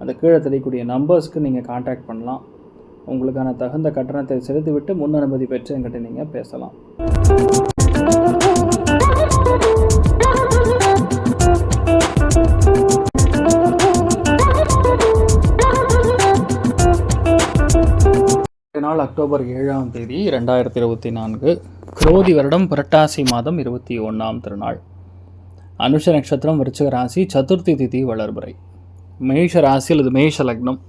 அந்த கீழே தெரியக்கூடிய நம்பர்ஸ்க்கு நீங்கள் காண்டாக்ட் பண்ணலாம். உங்களுக்கான தகுந்த கட்டணத்தை செலுத்திவிட்டு முன் அனுமதி பெற்று என்கிட்ட நீங்கள் பேசலாம். நாள் அக்டோபர் ஏழாம் தேதி ரெண்டாயிரத்தி இருபத்தி நான்கு குரோதி வருடம் புரட்டாசி மாதம் இருபத்தி ஒன்றாம் திருநாள். அனுஷ நட்சத்திரம் விருச்சிக ராசி சதுர்த்தி திதி வளர்புரை மேஷ ராசி அல்லது மேஷ லக்னம்.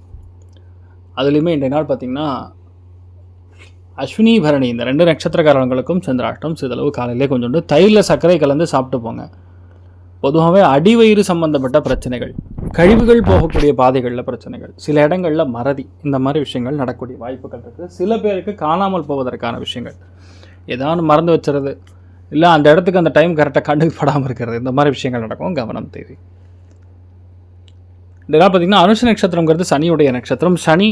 அதுலேயுமே இன்றைய நாள் பார்த்திங்கன்னா அஸ்வினி பரணி இந்த ரெண்டு நட்சத்திரக்காரங்களுக்கும் சந்திராஷ்டம் சிதளவு காலையிலே கொஞ்சோண்டு தயிரில் சர்க்கரை கலந்து சாப்பிட்டு போங்க. பொதுவாகவே அடிவயிறு சம்பந்தப்பட்ட பிரச்சனைகள் கழிவுகள் போகக்கூடிய பாதைகளில் பிரச்சனைகள் சில இடங்களில் மறதி இந்த மாதிரி விஷயங்கள் நடக்கக்கூடிய வாய்ப்புகள் இருக்குது சில பேருக்கு காணாமல் போவதற்கான விஷயங்கள் ஏதாவது மறந்து வச்சுறது இல்லை அந்த இடத்துக்கு அந்த டைம் கரெக்டாக கண்டுபடாமல் இருக்கிறது இந்த மாதிரி விஷயங்கள் நடக்கும். கவனம் தேவை. இதெல்லாம் பார்த்திங்கன்னா அனுஷ நட்சத்திரங்கிறது சனியுடைய நட்சத்திரம். சனி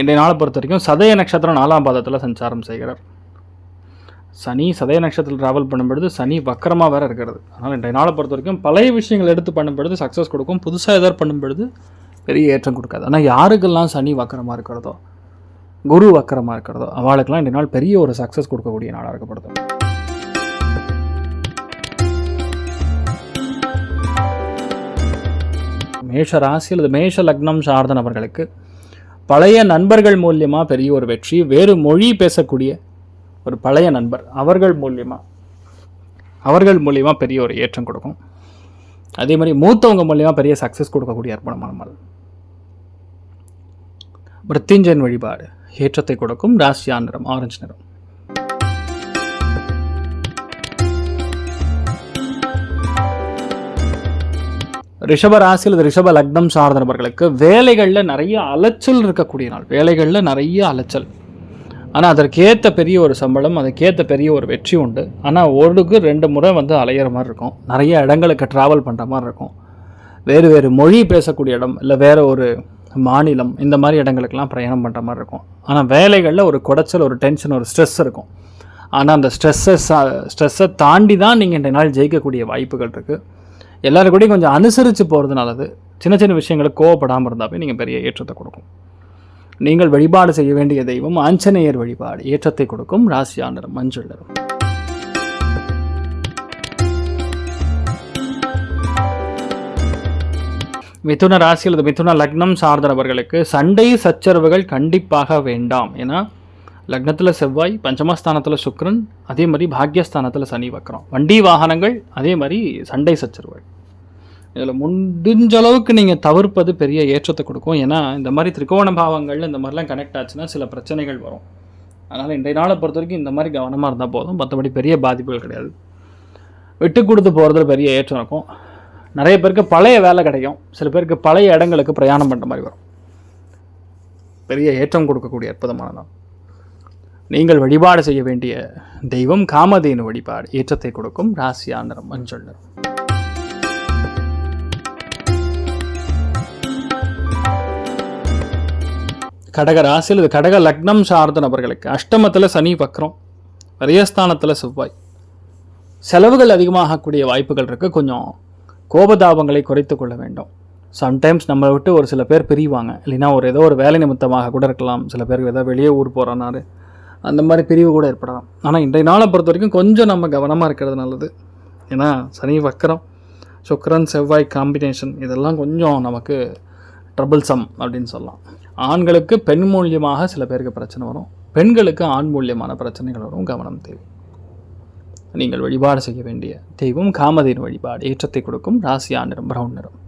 இன்றைய நாளை பொறுத்த வரைக்கும் சதய நட்சத்திரம் நாலாம் பாதத்தில் சஞ்சாரம் செய்கிறார். சனி சதய நட்சத்திரத்தில் ட்ராவல் பண்ணும்பொழுது சனி வக்கரமாக வேறு இருக்கிறது. அதனால் இன்றைய நாளை பொறுத்த வரைக்கும் பழைய விஷயங்கள் எடுத்து பண்ணும்பொழுது சக்ஸஸ் கொடுக்கும். புதுசாக எதாவது பண்ணும்பொழுது பெரிய ஏற்றம் கொடுக்காது. ஆனால் யாருக்கெல்லாம் சனி வக்கரமாக இருக்கிறதோ குரு வக்கரமாக இருக்கிறதோ அவளுக்கெல்லாம் இன்றைய நாள் பெரிய ஒரு சக்ஸஸ் கொடுக்கக்கூடிய நாளாக இருக்கப்படுது. மேஷ ராசி அல்லது மேஷ லக்னம் சார்ந்த நபர்களுக்கு பழைய நண்பர்கள் மூலியமாக பெரிய ஒரு வெற்றி வேறு மொழி பேசக்கூடிய ஒரு பழைய நண்பர் அவர்கள் மூலியமாக அவர்கள் மூலியமாக பெரிய ஒரு ஏற்றம் கொடுக்கும். அதே மாதிரி மூத்தவங்க மூலியமாக பெரிய சக்ஸஸ் கொடுக்கக்கூடிய அர்ப்பணமான நாள். மிருத்யுஞ்சயன் வழிபாடு ஏற்றத்தை கொடுக்கும் ராசியா நிறம் ஆரஞ்சு நிறம். ரிஷப ராசி அல்லது ரிஷப லக்னம் சார்ந்த நபர்களுக்கு வேலைகளில் நிறைய அலைச்சல் இருக்கக்கூடிய நாள். வேலைகளில் நிறைய அலைச்சல். ஆனால் அதற்கேற்ற பெரிய ஒரு சம்பளம் அதுக்கேற்ற பெரிய ஒரு வெற்றி உண்டு. ஆனால் ஒருக்கு ரெண்டு முறை வந்து அலையிற மாதிரி இருக்கும். நிறைய இடங்களுக்கு ட்ராவல் பண்ணுற மாதிரி இருக்கும். வேறு வேறு மொழி பேசக்கூடிய இடம் இல்லை வேறு ஒரு மாநிலம் இந்த மாதிரி இடங்களுக்கெல்லாம் பிரயாணம் பண்ணுற மாதிரி இருக்கும். ஆனால் வேலைகளில் ஒரு குடைச்சல் ஒரு டென்ஷன் ஒரு ஸ்ட்ரெஸ் இருக்கும். ஆனால் அந்த ஸ்ட்ரெஸ்ஸை ஸ்ட்ரெஸ்ஸை தாண்டி தான் நீங்கள் இந்த நாள் ஜெயிக்கக்கூடிய வாய்ப்புகள் இருக்குது எல்லாரும் கூடயும் கொஞ்சம் அனுசரித்து போகிறது நல்லது சின்ன சின்ன விஷயங்களுக்கு கோவப்படாமல் இருந்தாவே நீங்கள் பெரிய ஏற்றத்தை கொடுக்கும். நீங்கள் வழிபாடு செய்ய வேண்டிய தெய்வம் ஆஞ்சநேயர் வழிபாடு. ஏற்றத்தை கொடுக்கும் ராசி ஆண்டரும் மஞ்சள் நிறம். மிதுன ராசி அல்லது மிதுன லக்னம் சார்ந்தவர்களுக்கு சண்டை சச்சரவுகள் கண்டிப்பாக வேண்டாம். ஏன்னா லக்னத்தில் செவ்வாய் பஞ்சமஸ்தானத்தில் சுக்ரன் அதே மாதிரி பாக்யஸ்தானத்தில் சனி வக்கரம் வண்டி வாகனங்கள் அதே மாதிரி சண்டை சச்சரவுகள். இதில் முடிஞ்ச அளவுக்கு நீங்கள் தவிர்ப்பது பெரிய ஏற்றத்தை கொடுக்கும். ஏன்னா இந்த மாதிரி திரிகோண பாவங்கள் இந்த மாதிரிலாம் கனெக்ட் ஆச்சுன்னா சில பிரச்சனைகள் வரும். அதனால் இன்றைய நாளை பொறுத்த வரைக்கும் இந்த மாதிரி கவனமாக இருந்தால் போதும். மற்றபடி பெரிய பாதிப்புகள் கிடையாது. விட்டு கொடுத்து போகிறதுல பெரிய ஏற்றம் இருக்கும். நிறைய பேருக்கு பழைய வேலை கிடைக்கும். சில பேருக்கு பழைய இடங்களுக்கு பிரயாணம் பண்ணுற மாதிரி வரும். பெரிய ஏற்றம் கொடுக்கக்கூடிய அற்புதமான நாள். நீங்கள் வழிபாடு செய்ய வேண்டிய தெய்வம் காமதேனு வழிபாடு ஏற்றத்தை கொடுக்கும். ராசியா நிறம் மஞ்சள் நிறம். கடக ராசியில் இது கடக லக்னம் சார்ந்த நபர்களுக்கு அஷ்டமத்தில் சனி வக்ரம் வரியஸ்தானத்தில் செவ்வாய். செலவுகள் அதிகமாகக்கூடிய வாய்ப்புகள் இருக்குது கொஞ்சம் கோபதாபங்களை குறைத்து கொள்ள வேண்டும். சம்டைம்ஸ் நம்மளை விட்டு ஒரு சில பேர் பிரிவாங்க. இல்லைன்னா ஒரு ஏதோ ஒரு வேலை நிமித்தமாக கூட இருக்கலாம். சில பேருக்கு ஏதோ வெளியே ஊர் போகிறனாரு அந்த மாதிரி பிரிவு கூட ஏற்படலாம். ஆனால் இன்றைய நாளை பொறுத்த வரைக்கும் கொஞ்சம் நம்ம கவனமாக இருக்கிறது நல்லது. ஏன்னா சனி வக்கரம் சுக்கரன் செவ்வாய் காம்பினேஷன் இதெல்லாம் கொஞ்சம் நமக்கு ட்ரபிள்சம் அப்படின்னு சொல்லலாம். ஆண்களுக்கு பெண் மூலியமாக சில பேருக்கு பிரச்சனை வரும். பெண்களுக்கு ஆண் மூலியமான பிரச்சனைகள் வரும். கவனம் தேவை. நீங்கள் வழிபாடு செய்ய வேண்டிய தெய்வம் காமதியின் வழிபாடு. ஏற்றத்தை கொடுக்கும் ராசி நிறம் பிரவுன் நிறம்.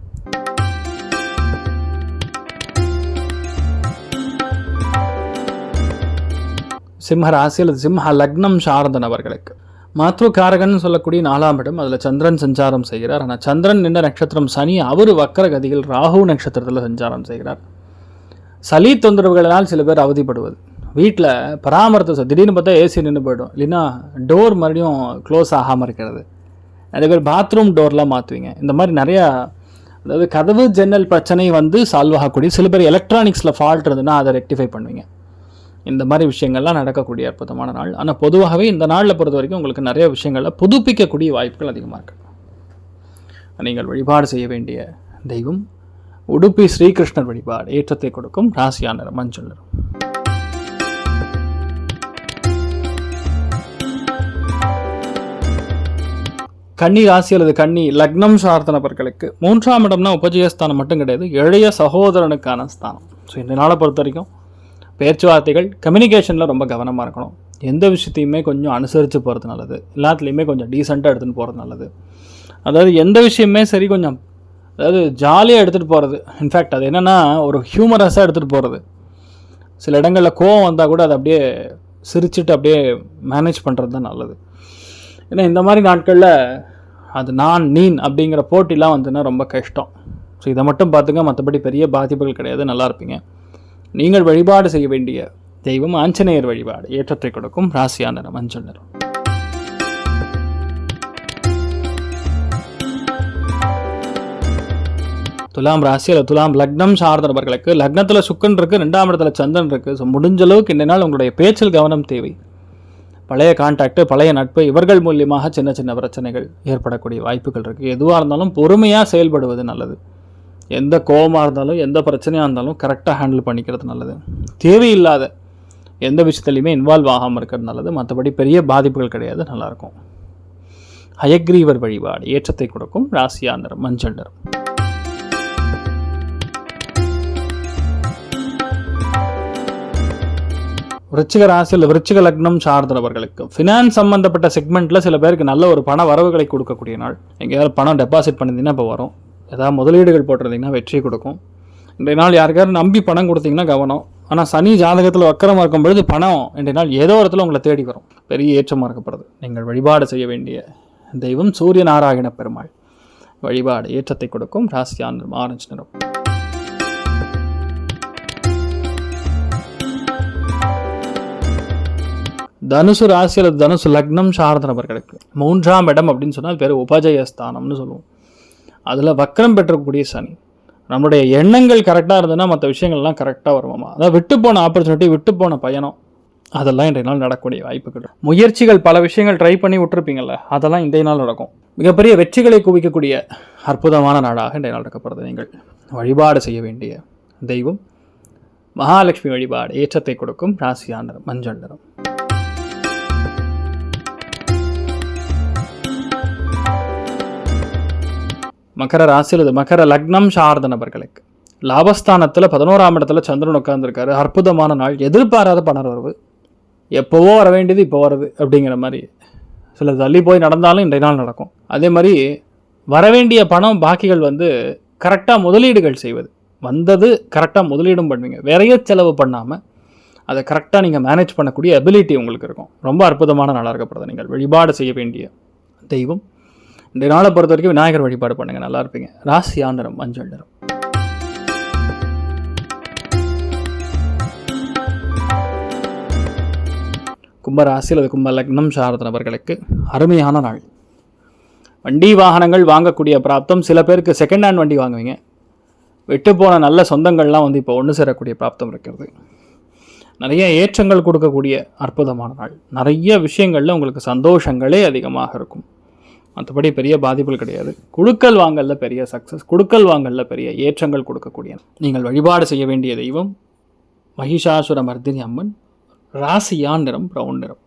சிம்ம ராசி அல்லது சிம்ம லக்னம் சார்ந்த நபர்களுக்கு. மாத்ருகாரகன் சொல்லக்கூடிய நாலாம் இடம். அதில் சந்திரன் சஞ்சாரம் செய்கிறார். ஆனால் சந்திரன் நின்ற நட்சத்திரம் சனி அவர் வக்கர கதியில் ராகு நட்சத்திரத்தில் சஞ்சாரம் செய்கிறார். சளி தொந்தரவுகளினால் சில பேர் அவதிப்படுவது. வீட்டில் பராமரித்து திடீர்னு பார்த்தா ஏசி நின்று போயிடும். இல்லைன்னா டோர் மறுபடியும் க்ளோஸ் ஆகாமல் இருக்கிறது. நிறைய பேர் பாத்ரூம் டோர்லாம் மாற்றுவீங்க இந்த மாதிரி நிறையா அதாவது கதவு ஜன்னல் பிரச்சனை வந்து சால்வ் ஆகக்கூடிய சில பேர் எலக்ட்ரானிக்ஸில் ஃபால்ட் இருந்ததுன்னா அதை ரெக்டிஃபை பண்ணுவீங்க. இந்த மாதிரி விஷயங்கள்லாம் நடக்கக்கூடிய அற்புதமான நாள். ஆனால் பொதுவாகவே இந்த நாளில் பொறுத்த வரைக்கும் உங்களுக்கு நிறைய விஷயங்களில் புதுப்பிக்கக்கூடிய வாய்ப்புகள் அதிகமாக இருக்கு. நீங்கள் வழிபாடு செய்ய வேண்டிய தெய்வம் உடுப்பி ஸ்ரீகிருஷ்ணர் வழிபாடு ஏற்றத்தை கொடுக்கும் ராசியான மஞ்சள். நிறம் கன்னி ராசி அல்லது கன்னி லக்னம் சார்ந்த நபர்களுக்கு மூன்றாம் இடம்னா உபஜயஸ்தானம் மட்டும் கிடையாது இளைய சகோதரனுக்கான ஸ்தானம். ஸோ இந்த நாளை பொறுத்த வரைக்கும் பேச்சுவார்த்தைகள் கம்யூனிகேஷனில் ரொம்ப கவனமாக இருக்கணும். எந்த விஷயத்தையுமே கொஞ்சம் அனுசரித்து போகிறது நல்லது. எல்லாத்துலேயுமே கொஞ்சம் டீசெண்டாக எடுத்துன்னு போகிறது நல்லது. அதாவது எந்த விஷயமே சரி கொஞ்சம் அதாவது ஜாலியாக எடுத்துகிட்டு போகிறது இன்ஃபேக்ட் அது என்னென்னா ஒரு ஹியூமரஸாக எடுத்துகிட்டு போகிறது சில இடங்களில் கோவம் வந்தால் கூட அதை அப்படியே சிரிச்சுட்டு அப்படியே மேனேஜ் பண்ணுறது தான் நல்லது. ஏன்னா இந்த மாதிரி நாட்களில் அது நான் நீன் அப்படிங்கிற போட்டிலாம் வந்துன்னா ரொம்ப கஷ்டம். ஸோ இதை மட்டும் பார்த்துங்க. மற்றபடி பெரிய பாதிப்புகள் கிடையாது. நல்லா இருப்பீங்க. நீங்கள் வழிபாடு செய்ய வேண்டிய தெய்வம் ஆஞ்சநேயர் வழிபாடு. ஏற்றத்தை கொடுக்கும் ராசியா நிறம் மஞ்சள் நிறம். துலாம் ராசி அல்லது துலாம் லக்னம் சார்ந்தவர்களுக்கு லக்னத்தில் சுக்கன் இருக்குது ரெண்டாம் இடத்துல சந்திரன் இருக்குது ஸோ முடிஞ்ச அளவுக்கு இந்த நாள் உங்களுடைய பேச்சில் கவனம் தேவை. பழைய கான்டாக்டு பழைய நட்பு இவர்கள் மூலியமாக சின்ன சின்ன பிரச்சனைகள் ஏற்படக்கூடிய வாய்ப்புகள் இருக்குது எதுவாக இருந்தாலும் பொறுமையாக செயல்படுவது நல்லது. எந்த கோபமாக இருந்தாலும் எந்த பிரச்சனையாக இருந்தாலும் கரெக்டாக ஹேண்டில் பண்ணிக்கிறது நல்லது. தேவையில்லாத எந்த விஷயத்துலையுமே இன்வால்வ் ஆகாமல் இருக்கிறது நல்லது. மற்றபடி பெரிய பாதிப்புகள் கிடையாது நல்லாயிருக்கும் ஹயக்ரீவர் வழிபாடு ஏற்றத்தை கொடுக்கும் ராசியா மஞ்சள் நிறம். விருச்சிக ராசியில் விருச்சிக லக்னம் சார்ந்தவர்களுக்கு. ஃபினான்ஸ் சம்மந்தப்பட்ட செக்மெண்ட்டில் சில பேருக்கு நல்ல ஒரு பண வரவுகளை கொடுக்கக்கூடிய நாள். எங்கேயாவது பணம் டெபாசிட் பண்ணியிருந்தீங்கன்னா இப்போ வரும். ஏதாவது முதலீடுகள் போட்டிருந்தீங்கன்னா வெற்றி கொடுக்கும். இன்றைய நாள் யாருக்காவது நம்பி பணம் கொடுத்தீங்கன்னா கவனம். ஆனால் சனி ஜாதகத்தில் வக்கரமாக இருக்கும் பொழுது பணம் இன்றைய நாள் ஏதோ இடத்துல உங்களை தேடி வரும். பெரிய ஏற்றமாக இருக்கப்படுது. நீங்கள் வழிபாடு செய்ய வேண்டிய தெய்வம் சூரிய நாராயண பெருமாள். வழிபாடு ஏற்றத்தை கொடுக்கும். ராசியான் ஆரஞ்சு நிறம் தனுசு ராசியில் தனுசு லக்னம் சார்ந்த நபர்களுக்கு மூன்றாம் இடம் அப்படின்னு சொன்னால் பேர் உபஜயஸ்தானம்னு சொல்லுவோம். அதில் வக்கரம் பெற்றக்கூடிய சனி. நம்மளுடைய எண்ணங்கள் கரெக்டாக இருந்ததுன்னா மற்ற விஷயங்கள்லாம் கரெக்டாக வருமாமா? அதாவது விட்டு போன ஆப்பர்ச்சுனிட்டி விட்டு போன பயணம். அதெல்லாம் இன்றைய நாள் நடக்கக்கூடிய வாய்ப்புகள் முயற்சிகள் பல விஷயங்கள் ட்ரை பண்ணி விட்டுருப்பீங்கள்ல அதெல்லாம் இன்றைய நாள் நடக்கும். மிகப்பெரிய வெற்றிகளை குவிக்கக்கூடிய அற்புதமான நாடாக இன்றைய நாள் நடக்கப்படுறது நீங்கள். வழிபாடு செய்ய வேண்டிய தெய்வம் மகாலட்சுமி வழிபாடு ஏற்றத்தை கொடுக்கும் ராசியா மஞ்சள் நிறம். மகர ராசியில் இது மகர லக்னம் சார்ந்த நபர்களுக்கு. லாபஸ்தானத்தில் பதினோராம் இடத்துல சந்திரன் உட்காந்துருக்காரு அற்புதமான நாள். எதிர்பாராத பண வரவு எப்போவோ வர வேண்டியது இப்போ வருது அப்படிங்கிற மாதிரி. சில தள்ளி போய் நடந்தாலும் இன்றைய நாள் நடக்கும். அதே மாதிரி வரவேண்டிய பணம் பாக்கிகள் வந்து கரெக்டாக முதலீடுகள் செய்வது. வந்தது கரெக்டாக முதலீடும் பண்ணுவீங்க விரைய செலவு பண்ணாமல் அதை கரெக்டாக நீங்கள் மேனேஜ் பண்ணக்கூடிய அபிலிட்டி உங்களுக்கு இருக்கும். ரொம்ப அற்புதமான நாளாக இருக்கப்படுது நீங்கள் வழிபாடு செய்ய வேண்டிய தெய்வம். இந்த நாளை பொறுத்த வரைக்கும் விநாயகர் வழிபாடு பண்ணுங்க நல்லா இருப்பீங்க. ராசி நிறம் மஞ்சள் நிறம். கும்ப ராசி அல்லது கும்ப லக்னம் சார்ந்த நபர்களுக்கு அருமையான நாள். வண்டி வாகனங்கள் வாங்கக்கூடிய பிராப்தம் சில பேருக்கு செகண்ட் ஹேண்ட் வண்டி வாங்குவீங்க. விட்டு போன நல்ல சொந்தங்கள்லாம் வந்து இப்போ ஒன்று சேரக்கூடிய பிராப்தம் இருக்கிறது. நிறைய ஏற்றங்கள் கொடுக்கக்கூடிய அற்புதமான நாள். நிறைய விஷயங்களில் உங்களுக்கு சந்தோஷங்களே அதிகமாக இருக்கும். மற்றபடி பெரிய பாதிப்புகள் கிடையாது. குழுக்கள் வாங்கல்ல பெரிய சக்ஸஸ் குழுக்கள் வாங்கல்ல பெரிய ஏற்றங்கள் கொடுக்கக்கூடிய நீங்கள் வழிபாடு செய்ய வேண்டிய தெய்வம் மகிஷாசுர மர்தினி அம்மன் ராசியான் நிறம் பிரவுன் நிறம்.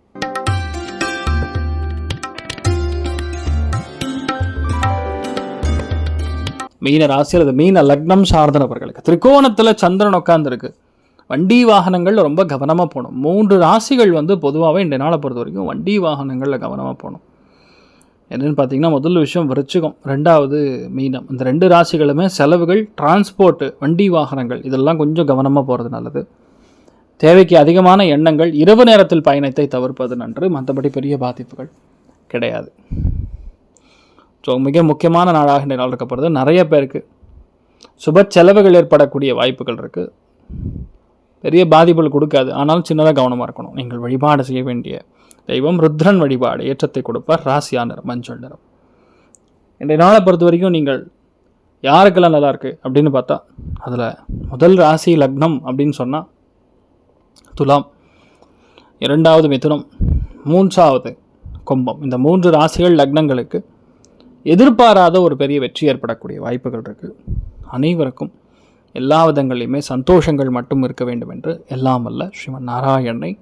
மீன ராசி அல்லது மீன லக்னம் சார்ந்த நபர்களுக்கு திரிகோணத்தில் சந்திரன் உட்காந்துருக்கு வண்டி வாகனங்கள் ரொம்ப கவனமாக போகணும். மூன்று ராசிகள் வந்து பொதுவாகவே இந்த நாளை பொறுத்த வரைக்கும் வண்டி வாகனங்களில் கவனமாக போகணும். என்னென்னு பார்த்தீங்கன்னா முதல் விஷயம் விருச்சிகம் ரெண்டாவது மீனம். இந்த ரெண்டு ராசிகளுமே செலவுகள் டிரான்ஸ்போர்ட்டு வண்டி வாகனங்கள் இதெல்லாம் கொஞ்சம் கவனமாக போகிறது நல்லது. தேவைக்கு அதிகமான எண்ணங்கள் இரவு நேரத்தில் பயணத்தை தவிர்ப்பது நன்று. மற்றபடி பெரிய பாதிப்புகள் கிடையாது. ஸோ மிக முக்கியமான நாளாக நிலால் நாள் இருக்கப்படுது நிறைய பேருக்கு. சுப செலவுகள் ஏற்படக்கூடிய வாய்ப்புகள் இருக்குது பெரிய பாதிப்புகள் கொடுக்காது. ஆனாலும் சின்னதாக கவனமாக இருக்கணும். நீங்கள் வழிபாடு செய்ய வேண்டிய தெய்வம் ருத்ரன் வழிபாடு ஏற்றத்தை கொடுப்பார் ராசியா நிறம் மஞ்சள் நிறம் இன்றைய நாளை பொறுத்த வரைக்கும் நீங்கள் யாருக்கெல்லாம் நல்லா இருக்குது அப்படின்னு பார்த்தா அதில் முதல் ராசி லக்னம் அப்படின்னு சொன்னால் துலாம் இரண்டாவது மிதுனம் மூன்றாவது கும்பம். இந்த மூன்று ராசிகள் லக்னங்களுக்கு எதிர்பாராத ஒரு பெரிய வெற்றி ஏற்படக்கூடிய வாய்ப்புகள் இருக்குது அனைவருக்கும் எல்லா விதங்களையுமே சந்தோஷங்கள் மட்டும் இருக்க வேண்டும் என்று எல்லாம் அல்ல ஸ்ரீமன் நாராயணனை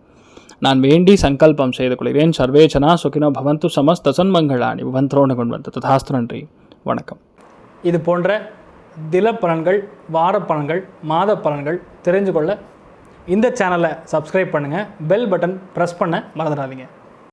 நான் வேண்டி சங்கல்பம் செய்து கொள்கிறேன். சர்வேச்சனா சுகினோ பவந்து சமஸ்த சன்மங்களாணி பவந்தரோண கொண்டு ததாஸ்து நன்றி. வணக்கம். இது போன்ற தில பலன்கள் வார பலன்கள் மாத பலன்கள் தெரிஞ்சு கொள்ள இந்த சேனலை சப்ஸ்கிரைப் பண்ணுங்கள் பெல் பட்டன் ப்ரெஸ் பண்ண மறந்துடாதீங்க.